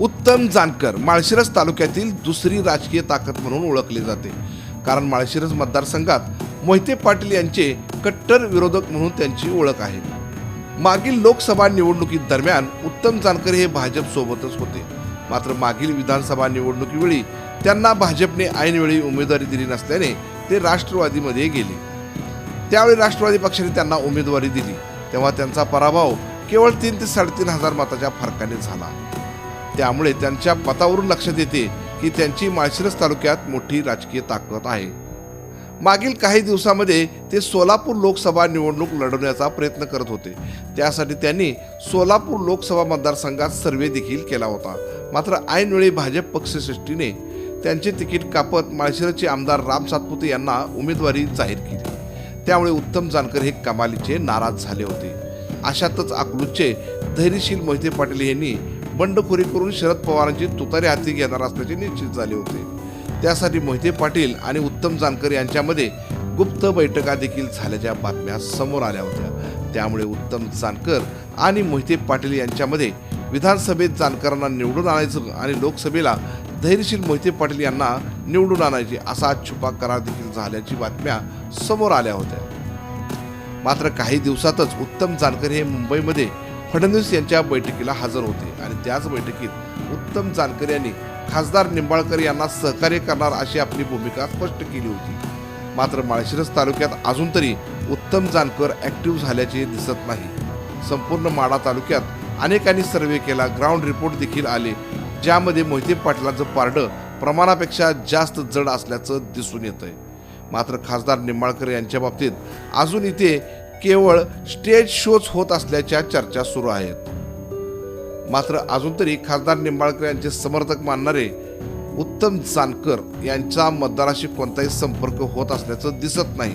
उत्तम जानकर माळशिरस तालुक्यातील दुसरी राजकीय ताकद म्हणून ओळखले जाते. कारण माळशिरस मतदारसंघात मोहिते पाटील यांचे कट्टर विरोधक म्हणून त्यांची ओळख आहे. मागील लोकसभा निवडणुकीत दरम्यान उत्तम जानकर हे भाजप सोबतच होते. मात्र मागील विधानसभा निवडणुकीवेळी त्यांना भाजपने ऐनवेळी उमेदवारी दिली नसल्याने ते राष्ट्रवादीमध्ये गेले. त्यावेळी राष्ट्रवादी पक्षाने त्यांना उमेदवारी दिली. तेव्हा त्यांचा पराभव केवळ तीन ते साडेतीन हजार मताच्या फरकाने झाला. त्यामुळे त्यांच्या पतावरून लक्षात येते की त्यांची माळशिरस तालुक्यात मोठी राजकीय ताकद आहे. मागील काही दिवसामध्ये ते सोलापूर लोकसभा निवडणूक लढवण्याचा प्रयत्न करत होते. त्यासाठी त्यांनी सोलापूर लोकसभा मतदारसंघात सर्वे देखील केला होता. मात्र ऐनवेळी भाजप पक्षश्रेष्ठीने त्यांचे तिकीट कापत माळशिरसचे आमदार राम सातपुते यांना उमेदवारी जाहीर केली. त्यामुळे उत्तम जानकर हे कमालीचे नाराज झाले होते. अशातच अकलूजचे धैर्यशील मोहिते पाटील यांनी बंडखोरी करून शरद पवारांची तुतारी हाती घेणार असल्याचे निश्चित झाले होते. त्यासाठी मोहिते पाटील आणि उत्तम जानकर यांच्यामध्ये गुप्त बैठका देखील झाल्याच्या बातम्या समोर आल्या होत्या. त्यामुळे उत्तम जानकर आणि मोहिते पाटील यांच्यामध्ये विधानसभेत जानकरांना निवडून आणायचं आणि लोकसभेला धैर्यशील मोहिते पाटील यांना निवडून आणायचे असा छुपा करार देखील झाल्याची बातम्या समोर आल्या होत्या. मात्र काही दिवसातच उत्तम जानकर हे मुंबईमध्ये फडणवीस यांच्या बैठकीला हजर होते आणि त्याच बैठकीत उत्तम जानकर यांनी खासदार निंबाळकर यांना सहकार्य करणार अशी आपली भूमिका स्पष्ट केली होती. मात्र माळशिरस तालुक्यात अजून तरी उत्तम जानकर ऍक्टिव्ह झाल्याचे दिसत नाही. संपूर्ण माडा तालुक्यात अनेकांनी सर्वे केला ग्राउंड रिपोर्ट देखील आले ज्यामध्ये मोहिते पाटलाचं पारडं प्रमाणापेक्षा जास्त जड असल्याचं दिसून येतंय. मात्र खासदार निंबाळकर यांच्या बाबतीत अजून इथे केवळ स्टेज शोच होत असल्याच्या चर्चा सुरू आहेत. मात्र अजून तरी खासदार निंबाळकर यांचे समर्थक मानणारे उत्तम जानकर यांचा मतदाराशी कोणताही संपर्क होत असल्याचं दिसत नाही.